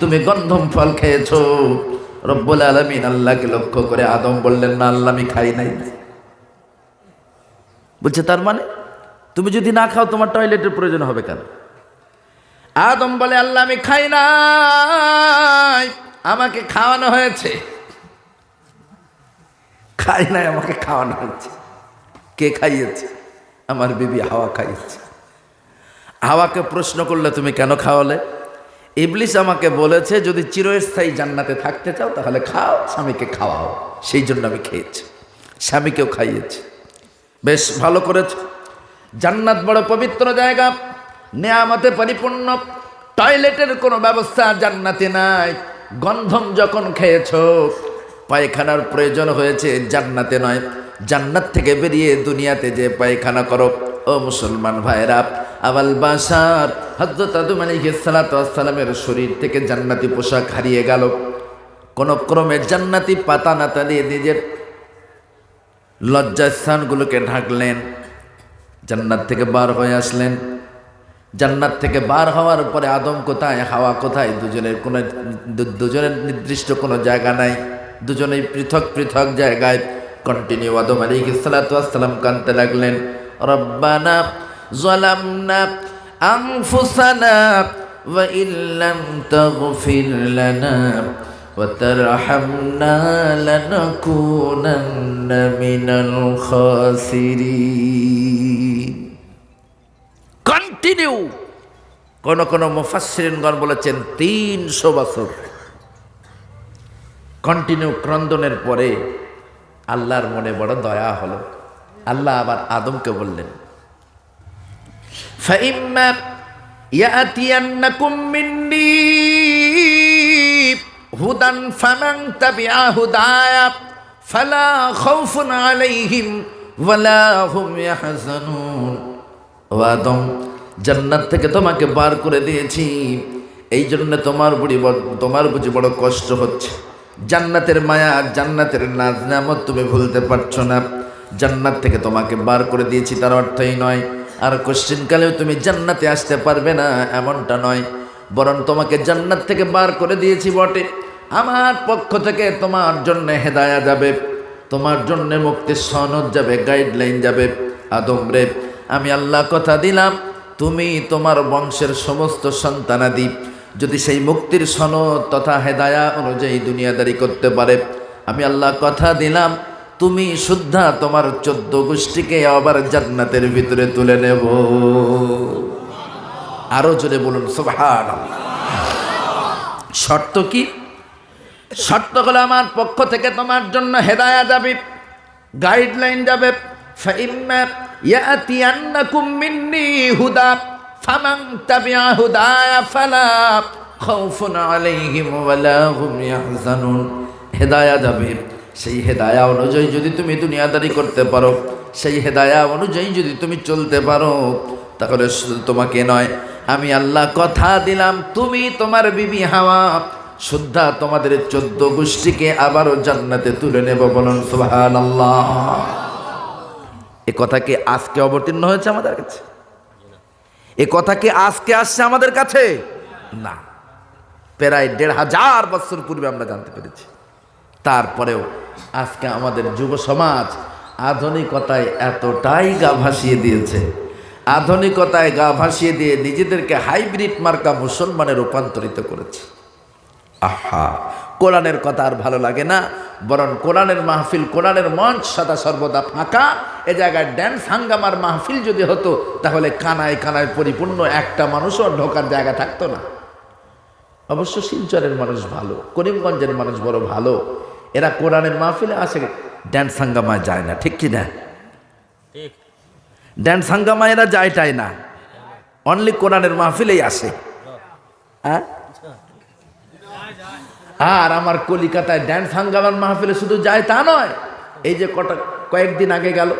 তুমি গন্ধম ফল খেয়েছো। রব্বুল আলমিন আল্লাহকে লক্ষ্য করে আদম বললেন, না, আল্লাহ আমি খাই নাই। বলছে, তার মানে? তুমি যদি না খাও, তোমার টয়লেটের প্রয়োজন হবে কেন? আদম বলে, আল্লাহ আমি খাই নাই, আমাকে খাওয়ানো হয়েছে। খাই নাই, আমাকে খাওয়ানো হয়েছে। কে খাইয়েছে? আমার বিবি হাওয়া খাইয়েছে। হাওয়াকে প্রশ্ন করলে তুমি কেন খাওয়ালে? ইবলিস আমাকে বলেছে, যদি চিরস্থায়ী জান্নাতে থাকতে চাও, তাহলে খাও, স্বামীকে খাওয়াও। সেই জন্য আমি খেয়েছি, স্বামীকেও খাইয়েছি। বেশ ভালো করেছ। জান্নাত বড় পবিত্র জায়গা, নেয়ামতে পরিপূর্ণ। টয়লেটের কোনো ব্যবস্থা জান্নাতে নাই। গন্ধম যখন খেয়েছো, পায়খানার প্রয়োজন হয়েছে, জান্নাতে নয়। জান্নাত থেকে বেরিয়ে দুনিয়াতে যে পায়খানা করো, ও মুসলমান ভাইরা আবাল বাসার হজরত আদম আলিহালামের শরীর থেকে জান্নাতি পোশাক হারিয়ে গেল। কোন ক্রমে জান্নাতি পাতা নাতা দিয়ে নিজের লজ্জাস্থানগুলোকে ঢাকলেন। জান্নাত থেকে বার হয়ে আসলেন। জান্নাত থেকে বার হওয়ার পরে আদম কোথায়, হাওয়া কোথায়, দুজনের কোনো দুজনের নির্দিষ্ট কোনো জায়গা নাই। দুজনেই পৃথক পৃথক জায়গায় কন্টিনিউ আদম আলী সালাতাম কানতে লাগলেন রব্বানা জলামনা আনফুসানা وإن لم تغفر لنا وترحمنا لنكونن من الخاسرين কন্টিনিউ কোন কোন মুফাসসিরিনগণ বলেছেন তিনশো বছর কন্টিনিউ ক্রন্দনের পরে আল্লাহর মনে বড় দয়া হলো। আল্লাহ আবার আদমকে বললেন হুদান ফালা ওয়ালা হুম জান্নাত থেকে তোমাকে বার করে দিয়েছি। এই জন্য তোমার বুড়ি তোমার বুঝি বড় কষ্ট হচ্ছে। জান্নাতের মায়া আর জান্নাতের নাজ নামত তুমি ভুলতে পারছ না। জান্নাত থেকে তোমাকে বার করে দিয়েছি, তার অর্থই নয়। আর কোশ্চিনকালেও তুমি জান্নাতে আসতে পারবে না, এমনটা নয়। বরং তোমাকে জান্নাত থেকে বার করে দিয়েছি বটে। আমার পক্ষ থেকে তোমার জন্য হেদায়া যাবে, তোমার জন্য মুক্তির সনদ যাবে গাইডলাইন যাবে। আদম রে, আমি আল্লাহ কথা দিলাম, তুমি তোমার বংশের সমস্ত সন্তানাদি। যদি সেই মুক্তির সনদ তথা হেদায়া অনুযায়ী দুনিয়াদারি করতে পারে, আমি আল্লাহ কথা দিলাম, তুমি শুদ্ধা তোমার চোদ্দ গোষ্ঠীকে আবার জান্নাতের ভিতরে তুলে নেব। আরও জোরে বলুন সোভান শর্ত কি? শর্ত হলো আমার পক্ষ থেকে তোমার জন্য হেদায়া যাবে, গাইডলাইন যাবে। ইয়াতি আন্নাকুম মিন্নি হুদা। فمن تبع هدايا ফালা خوف عليهم ولا هم يحزنون هدايا যাবে। সেই হেদায়া অনুযায়ী যদি তুমি দুনিয়াদারি করতে পারো, সেই হেদায়া অনুযায়ী যদি তুমি চলতে পারো, তাহলে শুধু তোমাকে নয়, আমি আল্লাহ কথা দিলাম, তুমি তোমার বিবি হাওয়া, শুদ্ধা তোমাদের চোদ্দ গোষ্ঠীকে আবারও জান্নাতে তুলে নেব বলুন সুহান আল্লাহ এ কথা কি আজকে অবতীর্ণ হয়েছে আমাদের কাছে? এ কথা কি আজকে আসছে আমাদের কাছে? না। প্রায় দেড় হাজার বছর পূর্বে আমরা জানতে পেরেছি। তারপরেও আজকে আমাদের যুব সমাজ আধুনিকতায় এতটাই গা ভাসিয়ে দিয়েছে। আধুনিকতায় গা ভাসিয়ে দিয়ে নিজেদেরকে হাইব্রিড মার্কা মুসলমানে রূপান্তরিত করেছে। আহা! কোরআনের কথা আর ভালো লাগে না। বরং কোরআনের মাহফিল কোরআনের মঞ্চ সদা সর্বদা ফাঁকা। এ জায়গায় ড্যান্স হাঙ্গামার মাহফিল যদি হতো তাহলে কানায় কানায় পরিপূর্ণ একটা মানুষও ঢোকার জায়গা থাকতো না। অবশ্য শিলচরের মানুষ ভালো করিমগঞ্জের মানুষ বড় ভালো। এরা কোরআনের মাহফিলে আসে ড্যান্স হাঙ্গামায় যায় না ঠিক কি না ড্যান্স হাঙ্গামায় এরা যায় টাই না। অনলি কোরআনের মাহফিলেই আসে। হ্যাঁ। আর আমার কলিকাতায় ড্যান্স হাঙ্গামার মাহফিলে শুধু যায় তা নয়, এই যে কটা, কয়েকদিন আগে গেল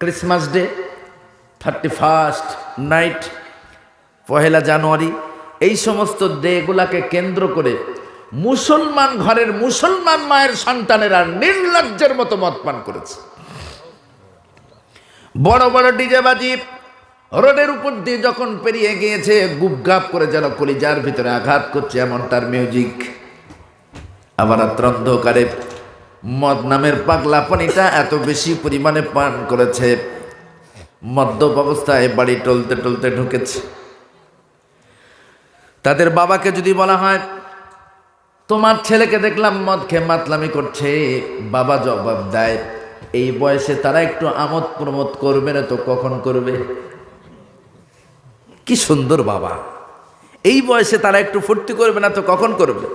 Christmas day thirty first night পহেলা জানুয়ারি, এই সমস্ত ডেগুলাকে কেন্দ্র করে মুসলমান ঘরের মুসলমান মায়ের সন্তানেরা নির্লজ্জের মতো মত পান করেছে। বড় বড় ডিজে বাজি রোডের উপর দিয়ে যখন পেরিয়ে গিয়েছে গুপগাপ করে যেন কলিজার ভিতরে আঘাত করছে এমন তার মিউজিক আবার রাত্র অন্ধকারে মদ নামের পাগলা পানিটা এত বেশি পরিমাণে পান করেছে। মদ্যপ অবস্থায় বাড়ি টলতে টলতে ঢুকেছে। তাদের বাবাকে যদি বলা হয়, তোমার ছেলেকে দেখলাম মদ খেয়ে মাতলামি করছে। বাবা জবাব দেয়, এই বয়সে তারা একটু আমোদ প্রমোদ করবে না তো কখন করবে? কি সুন্দর বাবা। এই বয়সে তারা একটু ফুর্তি করবে না তো কখন করবে?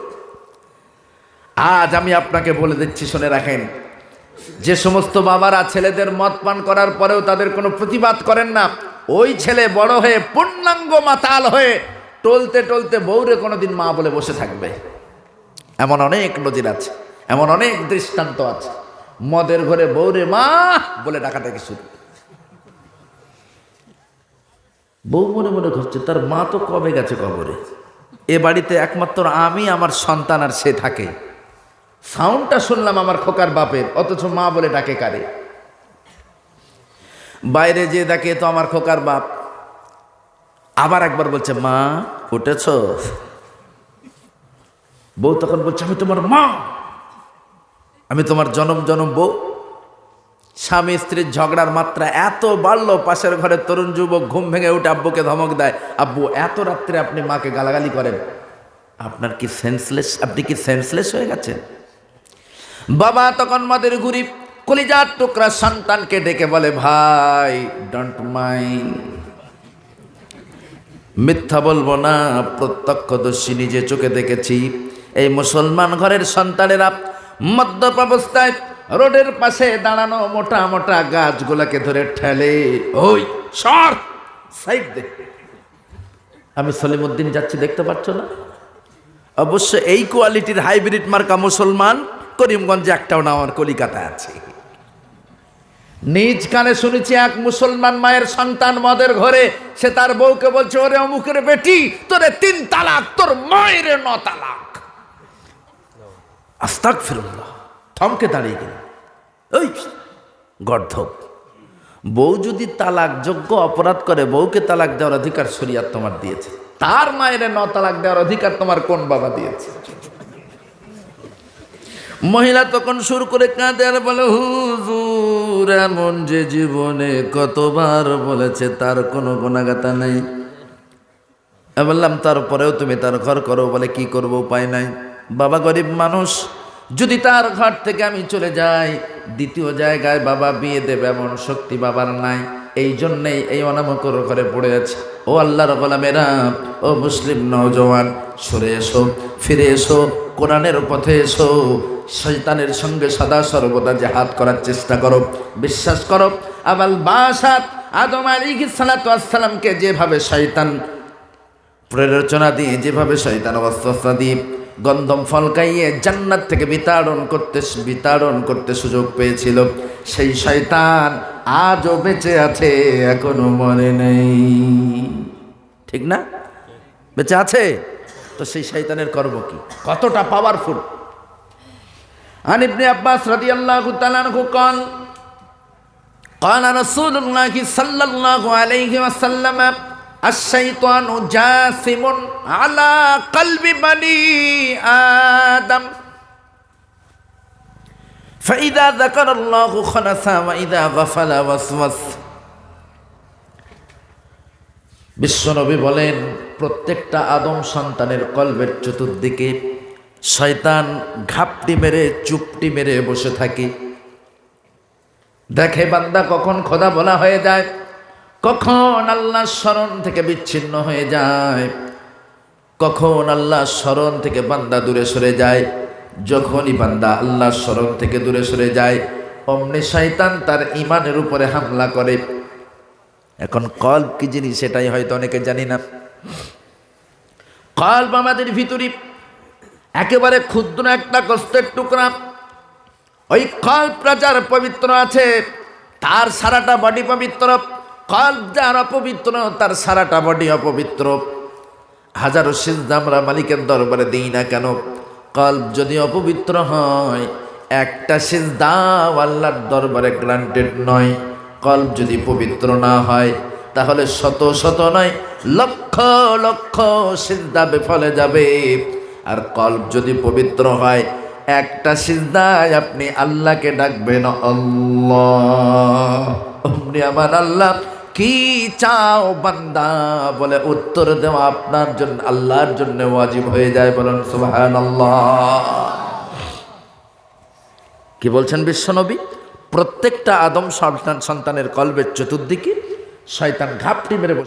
আজ আমি আপনাকে বলে দিচ্ছি, শুনে রাখেন। যে সমস্ত বাবারা ছেলেদের মদ পান করার পরেও তাদের কোনো প্রতিবাদ করেন না। ওই ছেলে বড় হয়ে পূর্ণাঙ্গ মাতাল হয়ে টলতে টলতে বউরে কোনোদিন মা বলে বসে থাকবে। এমন অনেক নজির আছে, এমন অনেক দৃষ্টান্ত আছে। মদের ঘরে বউরে মা বলে ডাকাটাকে শুরু? বউ মনে মনে ঘুরছে তার মা তো কবে গেছে কবরে? এ বাড়িতে একমাত্র আমি, আমার সন্তান আর সে থাকে। সাউন্ডটা শুনলাম আমার খোকার বাপের, অথচ মা বলে ডাকে কারে? বাইরে যে দেখে তো আমার খোকার বাপ। আবার একবার বলছে, মা, উঠেছ? বউ তখন বলছে, আমি তোমার মা। আমি তোমার জনম জনম বউ। স্বামী স্ত্রীর ঝগড়ার মাত্রা এত বাড়লো, পাশের ঘরে তরুণ যুবক ঘুম ভেঙে উঠে আব্বুকে ধমক দেয়, আব্বু, এত রাত্রে আপনি মাকে গালাগালি করেন। আপনার কি সেন্সলেস আপনি কি সেন্সলেস হয়ে গেছেন? বাবা তখন মাদের ঘুরি কলিজার টুকরা সন্তানকে ডেকে বলে, ভাই ডোন্ট মাইন্ড মিথ্যা বলব না, প্রত্যক্ষদর্শী নিজে চোখে দেখেছি। এই মুসলমান ঘরের সন্তানেরা মদ্যপ অবস্থায় রোডের পাশে দাঁড়ানো মোটা মোটা গাছগুলাকে ধরে ঠেলে, ওই, সর, সাইড দে। আমি সলিমুদ্দিন যাচ্ছি, দেখতে পাচ্ছ না? অবশ্য এই কোয়ালিটির হাইব্রিড মার্কা মুসলমান করিমগঞ্জে একটাও না, আমার কলিকাতায় আছে। নিজ কানে শুনেছি এক মুসলমান মায়ের সন্তান মদের ঘরে। সে তার বউকে বলছে, ওরে অমুকের বেটি, তোরে তিন তালাক, তোর মায়ের ন তালাক। আস্তাক ফিরুল্লাহ থমকে দাঁড়িয়ে গেল। ওই গর্ধব, বউ যদি তালাক যোগ্য অপরাধ করে, বউকে তালাক দেওয়ার অধিকার শরিয়াত তোমার দিয়েছে। তার মায়ের ন তালাক দেওয়ার অধিকার তোমার কোন বাবা দিয়েছে? মহিলা তখন শুরু করে কাঁদে আর বলে, হুজুর, এমন যে জীবনে কতবার বলেছে, তার কোনো গুণাগাতা নেই। বললাম, তারপরেও তুমি তার ঘর করো বলে কি করব উপায় নাই। বাবা গরিব মানুষ, যদি তার ঘর থেকে আমি চলে যাই, দ্বিতীয় জায়গায় বাবা বিয়ে দেবে, এমন শক্তি বাবার নাই। এই জন্যেই এই অনামকর করে পড়ে আছে। ও আল্লাহর গোলামেরা, ও মুসলিম নওজওয়ান সরে এসো, ফিরে এসো, কোরআনের পথে এসো শৈতানের সঙ্গে সদা সর্বদা জেহাদ করার চেষ্টা করো, বিশ্বাস করো, আবাল বাসাত আদম আলী সালাতামকে যেভাবে শয়তান প্ররোচনা দিয়ে, যেভাবে শয়তান অবস্থা দিয়ে গন্ধম ফল খাইয়ে জান্নাত থেকে বিতাড়ন করতে বিতাড়ন করতে সুযোগ পেয়েছিল, সেই শয়তান আজও বেঁচে আছে এখনো মরে নেই ঠিক না বেঁচে আছে তো সেই শয়তানের কর্ম কি কতটা পাওয়ারফুল عن ابن عباس رضي الله تعالى عنه قال قال رسول الله صلى الله عليه وسلم الشيطان جاثم على قلب بني آدم ফাইদা জাকার আল্লাহ খনাসা ওয়াইদা গাফালা ওয়াসওয়াস। বিশ্বনবী বলেন, প্রত্যেকটা আদম সন্তানের কলবের চতুর্দিকে শয়তান ঘাপটি মেরে, চুপটি মেরে বসে থাকে। দেখে বান্দা কখন খোদা বলা হয়ে যায়, কখন আল্লাহ স্মরণ থেকে বিচ্ছিন্ন হয়ে যায়, কখন আল্লাহ স্মরণ থেকে বান্দা দূরে সরে যায়। যখনই বান্দা আল্লাহ স্মরণ থেকে দূরে সরে যায়, অমনি শয়তান তার ইমানের উপরে হামলা করে। এখন কল্প কি জিনিস সেটাই হয়তো অনেকে জানি না। কল্প আমাদের ভিতরে একেবারে ক্ষুদ্র একটা কষ্টের টুকরা। ওই কল্প রাজার পবিত্র আছে, তার সারাটা বডি পবিত্র। কল্প যার অপবিত্র, তার সারাটা বডি অপবিত্র। হাজারো সিজদা আমরা মালিকের দরবারে দিই না কেন? কল্প যদি অপবিত্র হয়, একটা সিজদাও আল্লাহর দরবারে গ্রান্টেড নয়। কল্প যদি পবিত্র না হয়, তাহলে শত শত নয়, লক্ষ লক্ষ সিজদা বেফলে যাবে। আর কল্প যদি পবিত্র হয়, একটা সিজদায় আপনি আল্লাহকে ডাকবেন অমনি আমার আল্লাহ কি চাও বান্দা? বলে উত্তর দেওয়া আপনার জন্য, আল্লাহর জন্য ওয়াজিব হয়ে যায় বলেন সুহান কি বলছেন বিশ্বনবী? প্রত্যেকটা আদম সন্তান সন্তানের কলবের চতুর্দিকে শয়তান ঘাপটি মেরে